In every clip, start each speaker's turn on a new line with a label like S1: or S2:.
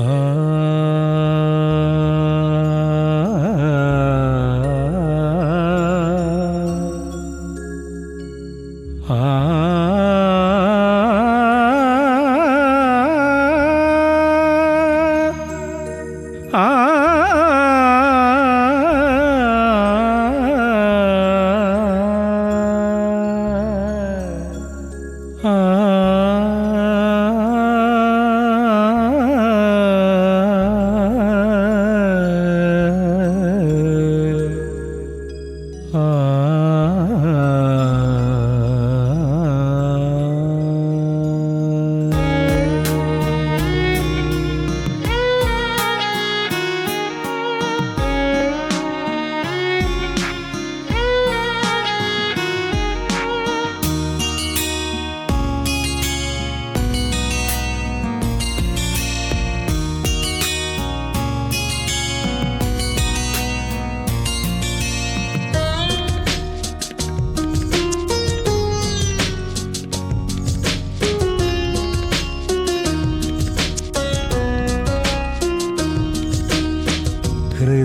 S1: Ah. 嗯。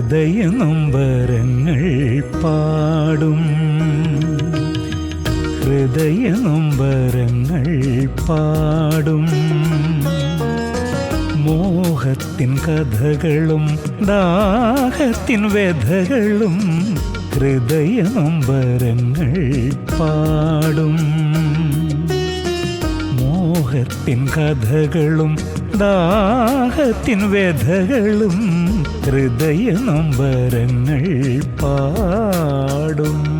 S1: ഹൃദയനൊമ്പരങ്ങൾ പാടും. ഹൃദയ നൊമ്പരങ്ങൾ പാടും. മോഹത്തിൻ കഥകളും ദാഹത്തിൻ വ്യഥകളും ഹൃദയ നൊമ്പരങ്ങൾ പാടും. മോഹത്തിൻ കഥകളും ദാഹത്തിൻ വ്യഥകളും ഹൃദയ നൊമ്പരങ്ങൾ പാടും.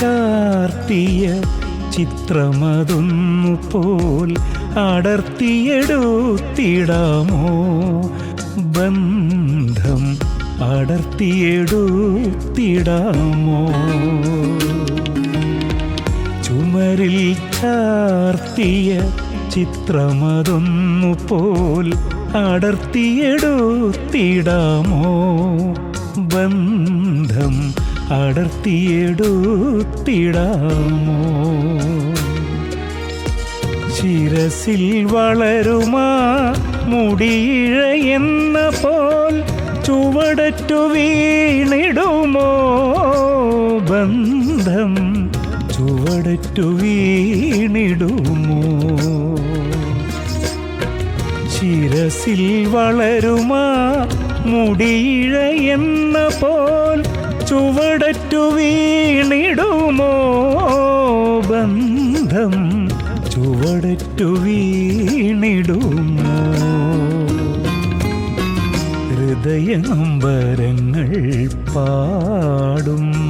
S1: ചാർത്തിയ ചിത്രമതൊന്നു പോൽ അടർത്തിയെടുത്തിടാമോ? ബന്ധം അടർത്തിയെടുത്തിടാമോ? ചുമരിൽ ചാർത്തിയ ചിത്രമതൊന്നു പോൽ അടർത്തിയെടുത്തിടാമോ? ബന്ധം അടർത്തിയെടുത്തിടാമോ? ശിരസിൽ വളരുമാ മുടിയിഴ എന്ന പോൽ ചുവടറ്റു വീണിടുമോ? ബന്ധം ചുവടറ്റു വീണിടുമോ? ശിരസിൽ വളരുമാ മുടിയിഴ എന്ന പോൽ ചുവടറ്റു വീണിടുമോ ബന്ധം? ചുവടറ്റു വീണിടുമോ? ഹൃദയ നമ്പരങ്ങൾ പാടും.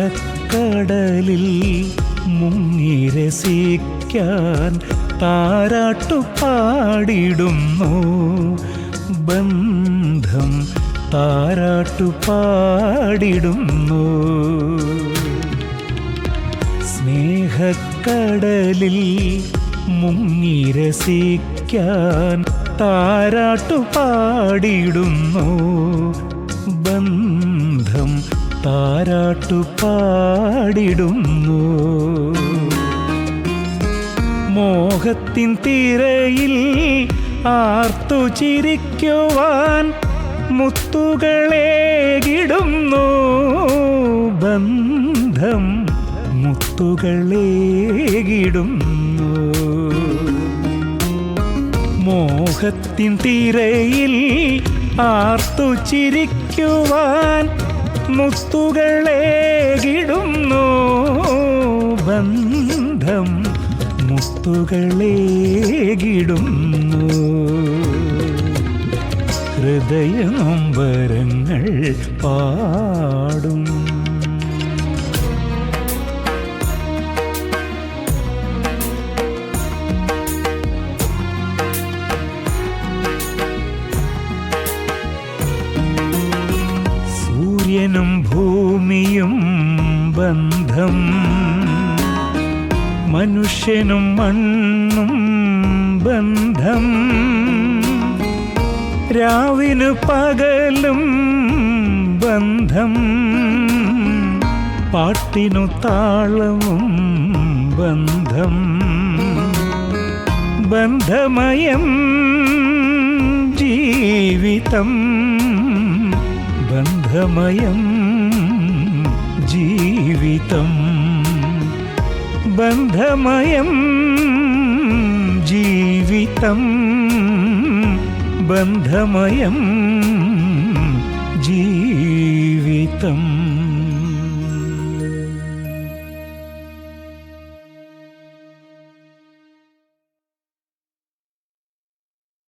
S1: സ്നേഹക്കടലിൽ മുങ്ങിരസിക്കാൻ താരാട്ടു പാടിടുന്നു ബന്ധം താരാട്ടു പാടിടുന്നു സ്നേഹക്കടലിൽ മുങ്ങിരസിക്കാൻ താരാട്ടു പാടിടുന്നു ബന്ധം താരാട്ടു പാടിടുന്നു മോഹത്തിൻ തീരയിൽ ആർത്തു ചിരിക്കുവാൻ മുത്തുകളേകിടുന്നു ബന്ധം മുത്തുകളേകിടുന്നു മോഹത്തിൻ തീരയിൽ ആർത്തു ചിരിക്കുവാൻ മുത്തുകളേകിടുന്നു ബന്ധം മുത്തുകളേകിടുന്നു ഹൃദയനൊമ്പരങ്ങൾ പാടും. ബന്ധം മനുഷ്യനും മണ്ണും ബന്ധം രാവിനു പകലും ബന്ധം പാട്ടിനു താളവും ബന്ധം ബന്ധമയം ജീവിതം ബന്ധമയം ജീവിതം ബന്ധമയം ജീവിതം ബന്ധമയം ജീവിതം.